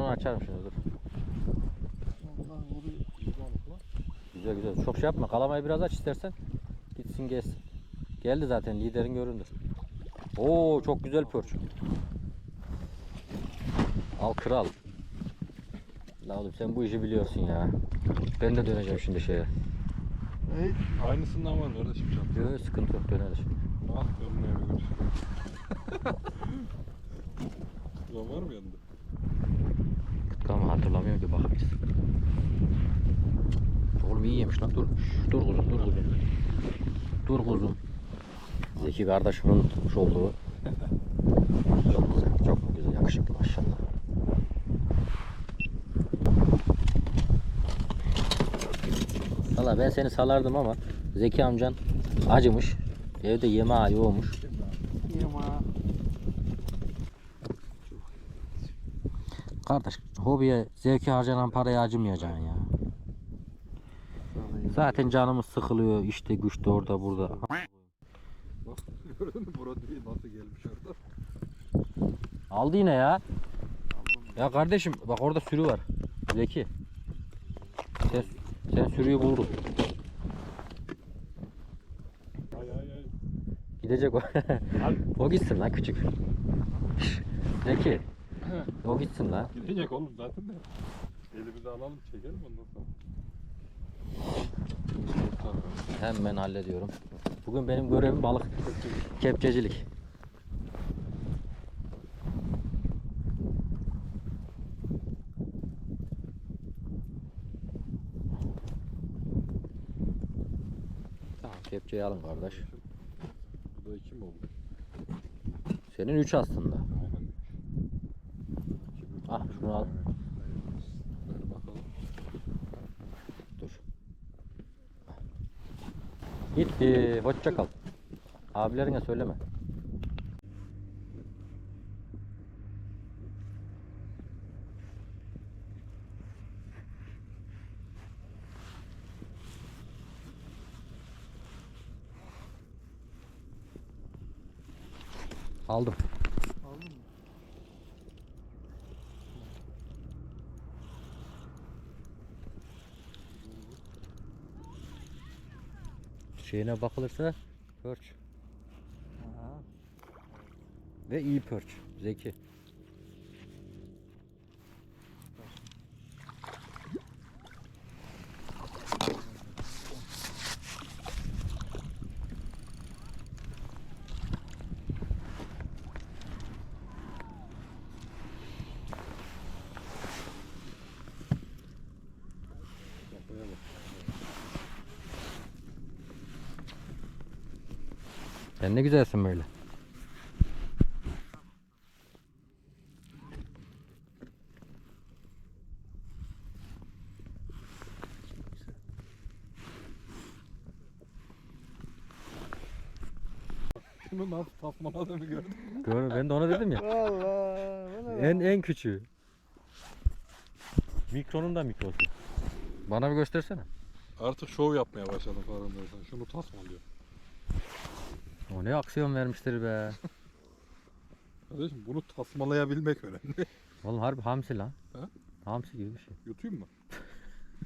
onu açarım şimdi dur. Güzel. Güzel. Çok şey yapma. Kalamayı biraz aç istersen. Gitsin gezsin. Geldi zaten liderin göründü. Oo çok güzel pörç. Al kral. La oğlum sen bu işi biliyorsun ya. Ben de döneceğim şimdi şeye. Hey. Aynısından var kardeşim çanta. Yok sıkıntı yok döneriz. Ah önüne bir. Ulan var mı yanında? Tamam hatırlamıyorum ki bakabiliriz. Lan dur. Şş, Dur kuzum dur kuzum. Dur kuzum. Zeki kardeşimin tutmuş olduğu. Çok güzel, çok güzel, yakışıklı maşallah. Valla ben seni salardım ama Zeki amcan acımış. Evde yemeği yoğumuş. Yema. Kardeş hobiye zevki harcanan paraya acımayacaksın ya. Zaten canımız sıkılıyor işte güçte orada burada. Gördün mü Broadway nasıl gelmiş orada? Aldı yine ya. Ya kardeşim bak orada sürü var. Zeki. Sen, sen sürüyü buldun. Ay ay ay. Gidecek o. O gitsin lan küçük. Zeki. O gitsin lan. Gidecek oğlum zaten de. Elimizi alalım çekelim ondan sonra. Hemen hallediyorum. Bugün benim görevim balık kepçecilik. Tamam kepçeyi alın kardeş. Bu da iki mi oldu? Senin 3 aslında. Aynen. Ah, şunu al. Ver bakalım. Dur. Gitti. Hoşça kal. Abilerine söyleme. Aldım. Şeyine bakılırsa perch. Ve iyi perch. Zeki. Kafaya bak. Sen ne güzelsin böyle. Şunu nasıl tasmaladığını gördün mü? Ben de ona dedim ya. Allah. En en küçüğü. Mikronun da mikrosu. Bana bir göstersene. Artık şov yapmaya başladım farkındaysan. Şunu tasmalıyor. O ne aksiyon vermiştir be. Kardeşim bunu tasmalayabilmek önemli. Oğlum harbi hamsi lan. Ha? Hamsi gibi bir şey. Yutayım mı?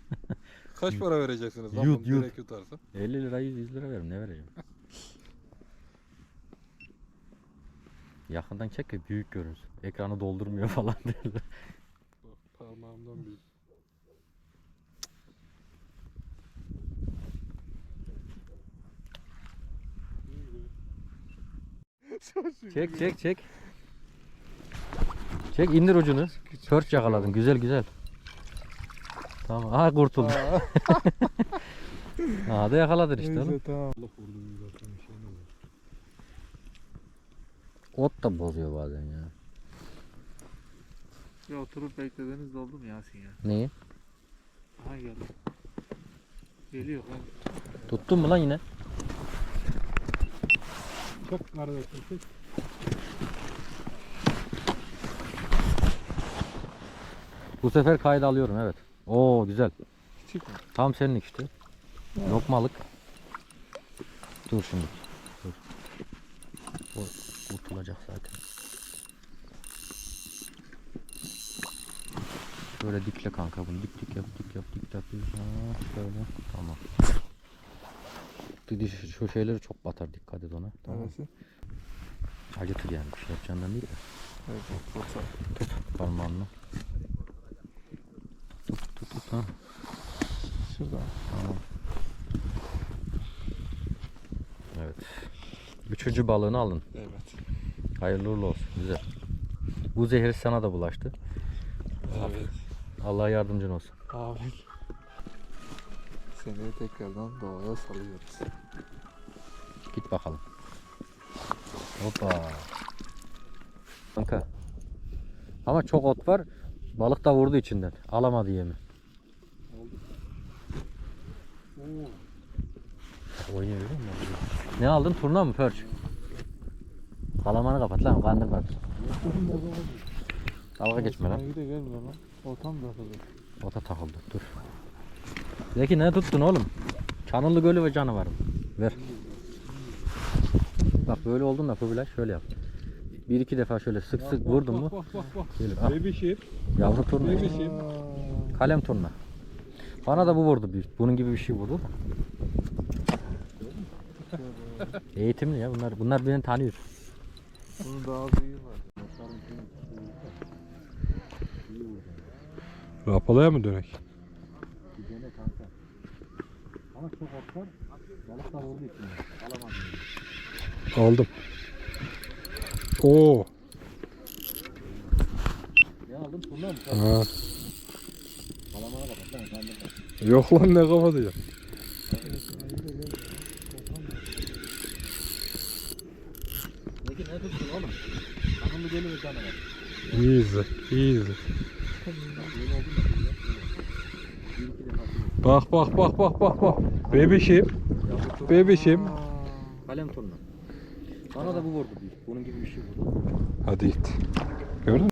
Kaç para vereceksiniz lan Yut, bunu yut. direkt yutarsa? 50 lira 100, 100 lira veririm ne vereceğim. Yakından çek ki büyük görünsün. Ekranı doldurmuyor falan derler. Parmağımdan büyük. Çek çek çek. Çek indir ucunu. Pörç yakaladın. Güzel güzel. Tamam. Aha kurtuldun. Aha da yakaladın işte oğlum. tamam. Allah vurdu bir zaten bir şey ne olur. Ot da bozuyor bazen ya. Ya oturup beklediğiniz oldu mu Yasin ya? Neyi? Aha geldi. Geliyor lan. Tuttun mu lan yine? Çok kardeşim çek. Bu sefer kayda alıyorum evet. Oo güzel. Küçük mü? Tam seninlik işte. Lokmalık. Dur şimdi. Dur. O kurtulacak zaten. Şöyle dikle kanka bunu dik dik yap dik yap dik yap. Ha, şöyle tamam. Şu, şu şeyleri çok batar dikkat et ona. Tamam. Neresi? Acıtır yani bir şey yapacağından değil de. Evet, fotoğraf. Tut parmağınla. Tut tut tut ha. Şurada. Tamam. Evet. Üçüncü balığını alın. Evet. Hayırlı uğurlu olsun. Güzel. Bu zehir sana da bulaştı. Evet. Allah yardımcın olsun. Abi. Seni tekrardan doğaya salıyoruz. Git bakalım. Hoppa. Kanka. Ama çok ot var. Balık da vurdu içinden. Alamadı yemi. Oynuyor musun? Ne aldın? Turna mı? Perch. Kalamanı kapat lan. Kandır bak. Dalga geçme lan. Ortam da hazır. Ota takıldı. Dur. Zeki ne tuttun oğlum? Çanıllı Gölü ve canavarım. Ver. Bak böyle oldun da Kubilay şöyle yap. Bir iki defa şöyle sık sık vurdun mu Bak bak bak. gelir. Al. Baby sheep. Yavru turna. Baby sheep. Kalem turna. Bana da bu vurdu büyük. Bunun gibi bir şey vurdu. Eğitimli ya bunlar. Bunlar beni tanıyor. Bunun daha büyüğü var. Rapalaya mı dönek? Güzele kanka. Ama çok ot var. Balık da vurdu içinden. Alamadım. Aldım. Oo. Ne aldın? Turna mı? Ha. Kalamana kapat lan. Kandır bak. Yok lan ne kafa diyor. Zeki ne tuttun oğlum? Çanıllı Gölü ve canavar. Easy. Easy. Böyle oldu mu? Bir iki defa şöyle. Bak bak bak bak bak bak. Baby sheep. Kalem turna. Bana da bu vurdu. Bunun gibi bir şey vurdu. Hadi git. Gördün mü?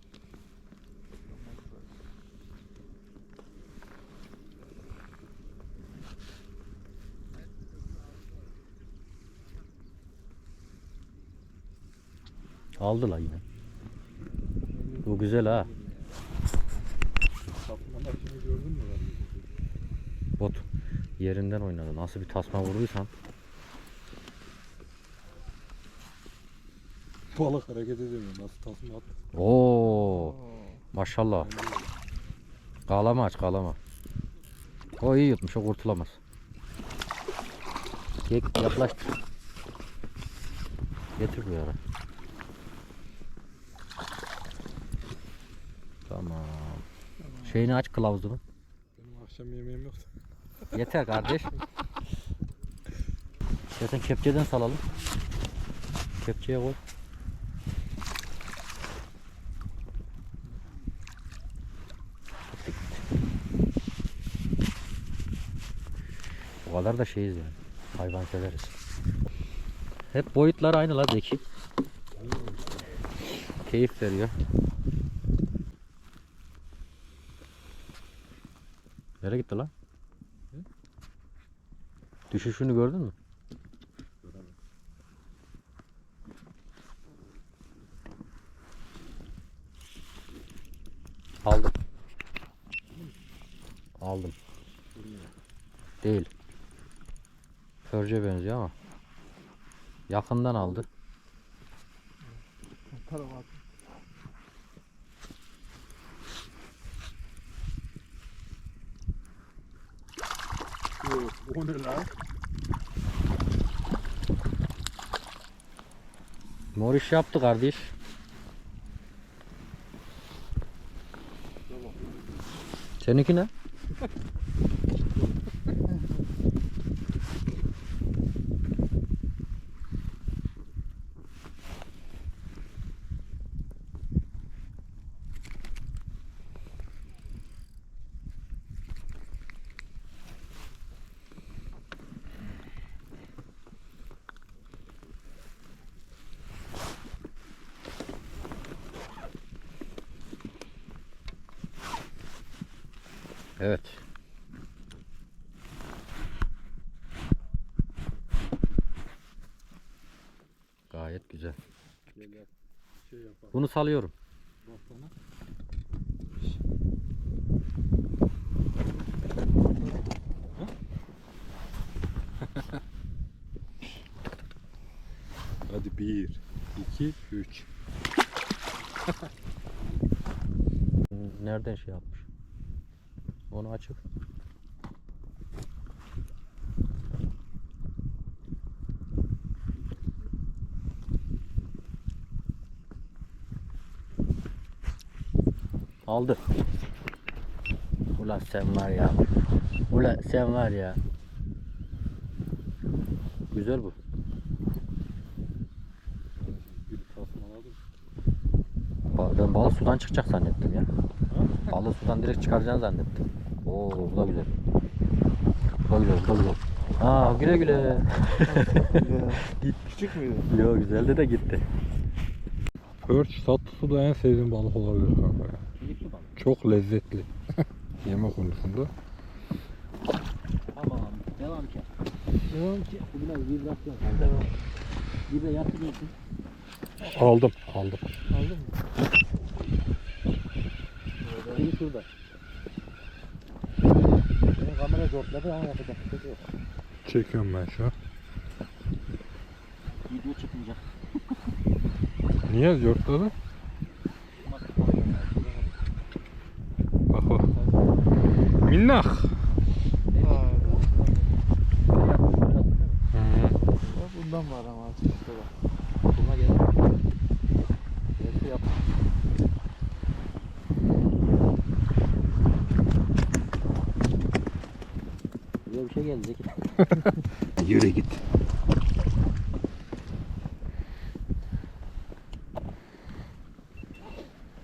Aldı la yine. Bu güzel ha. şimdi gördün mü? Bot yerinden oynadı. Nasıl bir tasma vurduysan. Balık hareket edemiyor. Nasıl tasma at? Oo, maşallah. Kalama aç kalama. O iyi yutmuş o kurtulamaz. Gel yaklaştır. Getir bu yara. Tamam. Şeyini aç kılavuzunu. Benim akşam yemeğim yoktu. Yeter kardeş. Zaten kepçeden salalım. Kepçeye koy. O kadar da şeyiz yani. Hayvan severiz. Hep boyutlar aynı la Zeki. Keyif veriyor. Nereye gitti lan? Düşüşünü gördün mü? Aldım. Aldım. Değil. Förce benziyor ama. Yakından aldı. Tarafa. Yok, o ne lan? Mor iş yaptı kardeş. Seninki ne? Evet. Gayet güzel. Şey. Bunu salıyorum. Hadi bir, iki, üç. Nereden şey yaptın? Açıp. Aldı. Ulan sen var ya. Ulan sen var ya. Güzel bu. Ben balık sudan çıkacak zannettim ya. Balığı sudan direkt çıkaracaksın zannettim. Oo bu da güzel. Bu da güzel, bu da güzel. Aa güle güle. Küçük müydü? Yo güzeldi de gitti. Perch tatlısı da en sevdiğim balık olabilir kanka ya. Çok lezzetli. Yeme konusunda. Tamam devam ki. Devam ki. Bu biraz vibrasyon. Devam. Bir de yatırıyorsun. Aldım, aldım. Aldın mı? Biri şurada. Kamera zorladı ama yapacak bir şey yok. Çekiyorum ben şu an. Video çıkmayacak. Niye yörtladı? Bak bak. Minnak. Aa, Hı. bak bundan var ama açıkçası da. Buna gel. Gerisi yap. Zeki. Yürü git.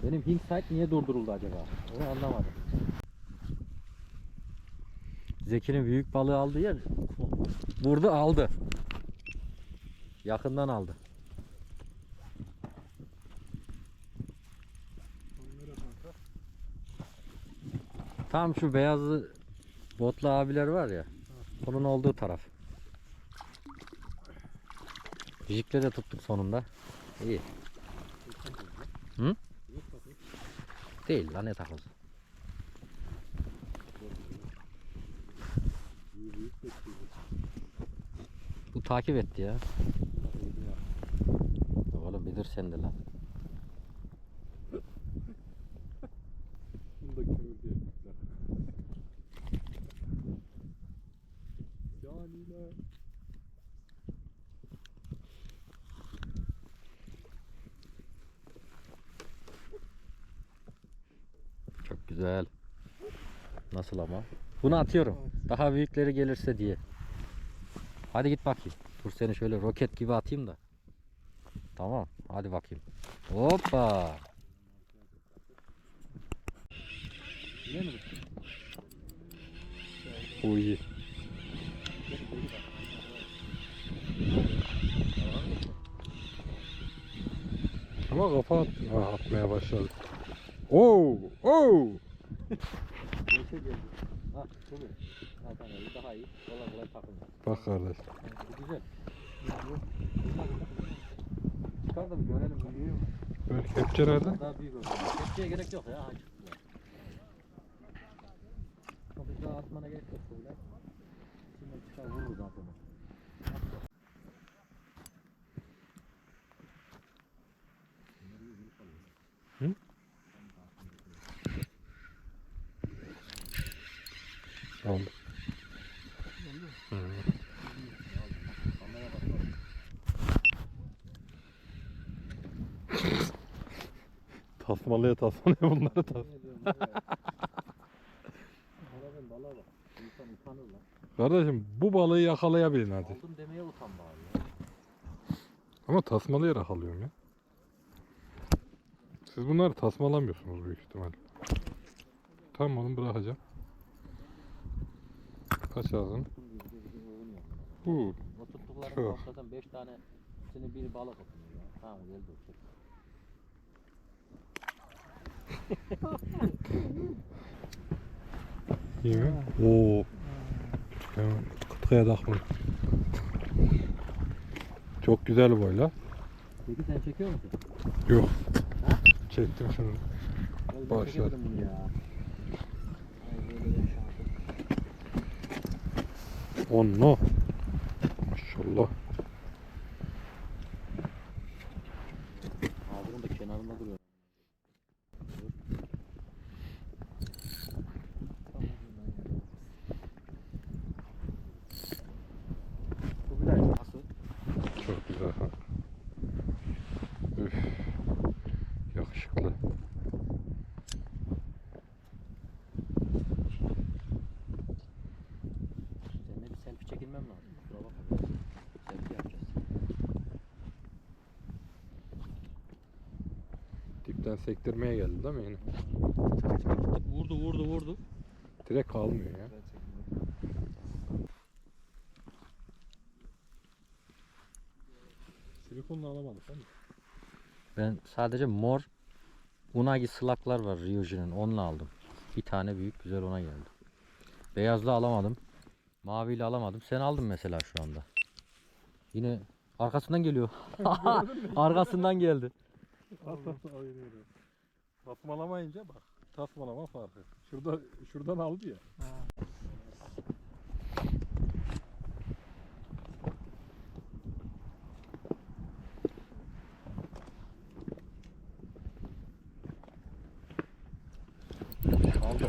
Benim Hink Sight niye durduruldu acaba? Onu anlamadım. Zeki'nin büyük balığı aldığı yer vurdu aldı. Yakından aldı. Tam şu beyazlı botlu abiler var ya. Onun olduğu taraf. Jikle de tuttuk sonunda. İyi. Hı? Değil lan ne takozu. Bu takip etti ya. Oğlum bilir sen de lan. Bunu da kömür diye yapmışlar. Caniler. Çok güzel. Nasıl ama? Bunu atıyorum. Daha büyükleri gelirse diye. Hadi git bakayım. Dur seni şöyle roket gibi atayım da. Tamam. Hadi bakayım. Hoppa. İyi. Ama kafa at ha, atmaya başladı. Oo! Oo! Geçe geldi. Ha, bu mu? Ha tamam, bu daha iyi. Kolay kolay takılmaz. Bak kardeş. Bu güzel. Çıkar da bir görelim büyüyor mu? Böyle kepçe nerede? Daha büyük olsun. Kepçeye gerek yok ya. Daha atmana gerek yok. Şimdi çıkar vurur zaten. o. Aldım. Hı. Tasmalıya tasmalıya bunları tas. Kardeşim bu balığı yakalayabilin hadi. Aldım demeye utan bari ya. Ama tasmalayarak alıyorum ya. Siz bunları tasmalamıyorsunuz büyük ihtimal. Tamam oğlum bırakacağım. Kaç ağzın? Bu O tuttukların Tüh. ortadan 5 tane seni bir balık atıyor ya. Tamam geldi o mi? Oo. Kıtkaya takma. Çok güzel boyla. Peki sen çekiyor musun? Yok. Çektim şunu. Bunu ya. Onlu. Maşallah. Ağzının da kenarında duruyor. Bu bile nasıl? Çok güzel. ha. Üf. Yakışıklı. Seninle bir selfie çekilmem lazım. Kusura bakma. Selfie yapacağız. Dipten sektirmeye geldi değil mi yine? Vurdu vurdu vurdu. Direkt kalmıyor ya. Silikonla alamadık değil mi? Ben sadece mor unagi slaklar var Ryuji'nin onunla aldım. Bir tane büyük güzel ona geldi. Beyazlı alamadım. Maviyle alamadım. Sen aldın mesela şu anda. Yine arkasından geliyor. arkasından geldi. Tasmalamayınca bak. Tasmalama farkı. Şurada şuradan aldı ya. Aldı.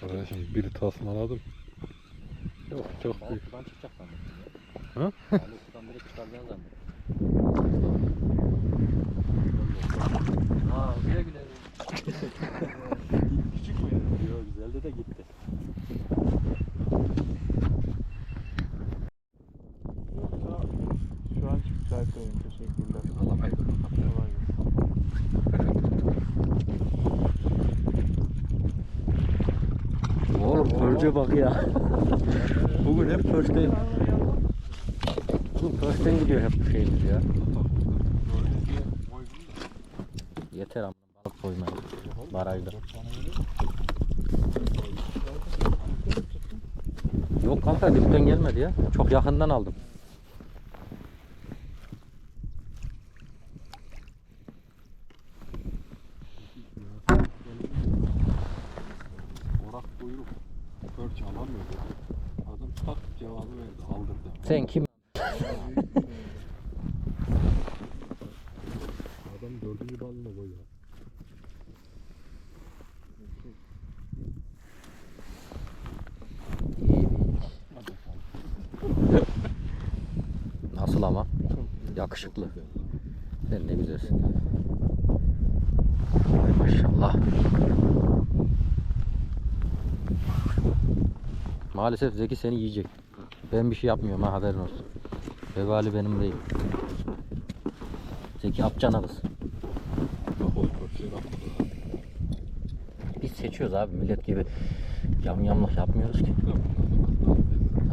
Kardeşim bir tasmaladım. Yok çok büyük. Sudan çıkacak zannettim Ha? ya. Balık sudan direkt çıkaracağını zannettim. Aa güle güle. Küçük mü? Yok güzeldi de gitti. Yoksa şu an müsaitteyim. Teşekkürler. Alamayız. Kolay gelsin. Pörce bak ya. Bugün hep pörçten. Oğlum pörçten gidiyor hep bu şeyimiz ya. Yeter ama balık koymayın. Barajda. Yok kanka dipten gelmedi ya. Çok yakından aldım. Orak kuyruk. Perç alamıyor dedi. Adam tak cevabı verdi. Aldırdı. Sen kim? Adam dördüncü balını koyuyor. Nasıl ama? Yakışıklı. Sen ne güzelsin. Ay maşallah. Maalesef Zeki seni yiyecek. Ben bir şey yapmıyorum ha haberin olsun. Vebali benim değil. Zeki apcana kız. Attı. Biz seçiyoruz abi millet gibi yam yamlık yapmıyoruz ki.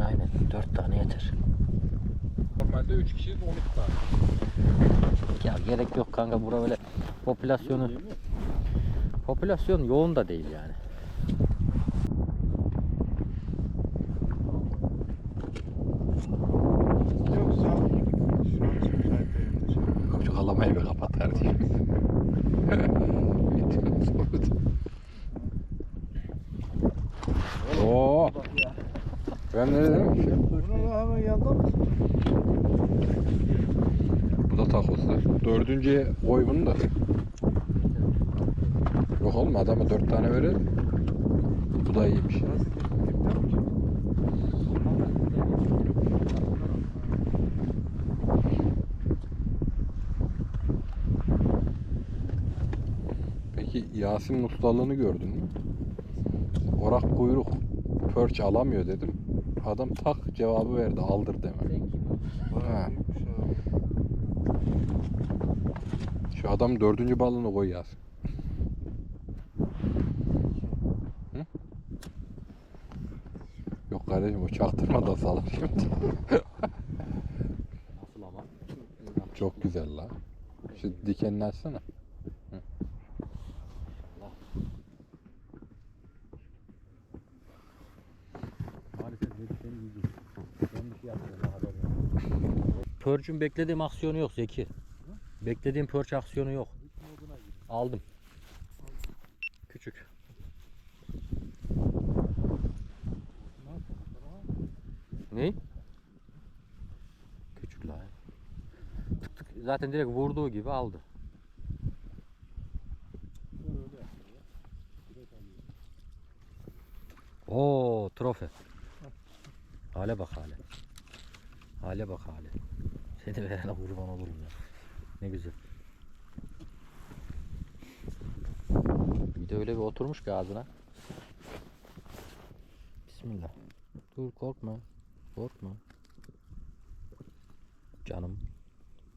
Aynen dört tane yeter. Normalde 3 kişiyiz 12 tane. Ya gerek yok kanka bura böyle popülasyonu popülasyon yoğun da değil yani. Yoksa şu an müsaitteyim. Teşekkürler. Şu alamayı bir kapat kardeşim. Oo. Ben ne dedim? Bunu da hemen yandan mı? Bu da takosu. Dördüncüye koy bunu da. Yok oğlum adama dört tane verelim. Bu da iyiymiş. Peki Yasin'in ustalığını gördün mü? Orak kuyruk perch alamıyor dedim. Adam tak cevabı verdi aldır deme. Ha. Şu adam dördüncü balını koyar. Hı? Yok kardeşim o çaktırma da salar şimdi. Nasıl ama? Çok güzel la. Şu dikenini açsana. Şey Hı. Pörcün beklediğim aksiyonu yok Zeki. Beklediğim pörç aksiyonu yok. Aldım. Küçük. Ne? Küçük la. Tık tık zaten direkt vurduğu gibi aldı. Ne güzel. Bir de öyle bir oturmuş ki ağzına. Bismillah. Dur korkma. Korkma. Canım.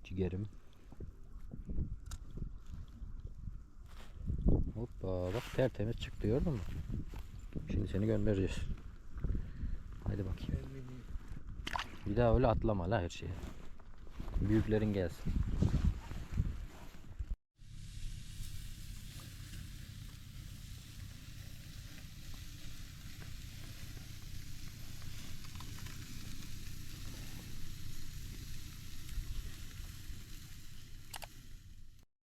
Ciğerim. Hoppa bak tertemiz çıktı gördün mü? Şimdi seni göndereceğiz. Haydi bakayım. Bir daha öyle atlama la her şeye. Büyüklerin gelsin.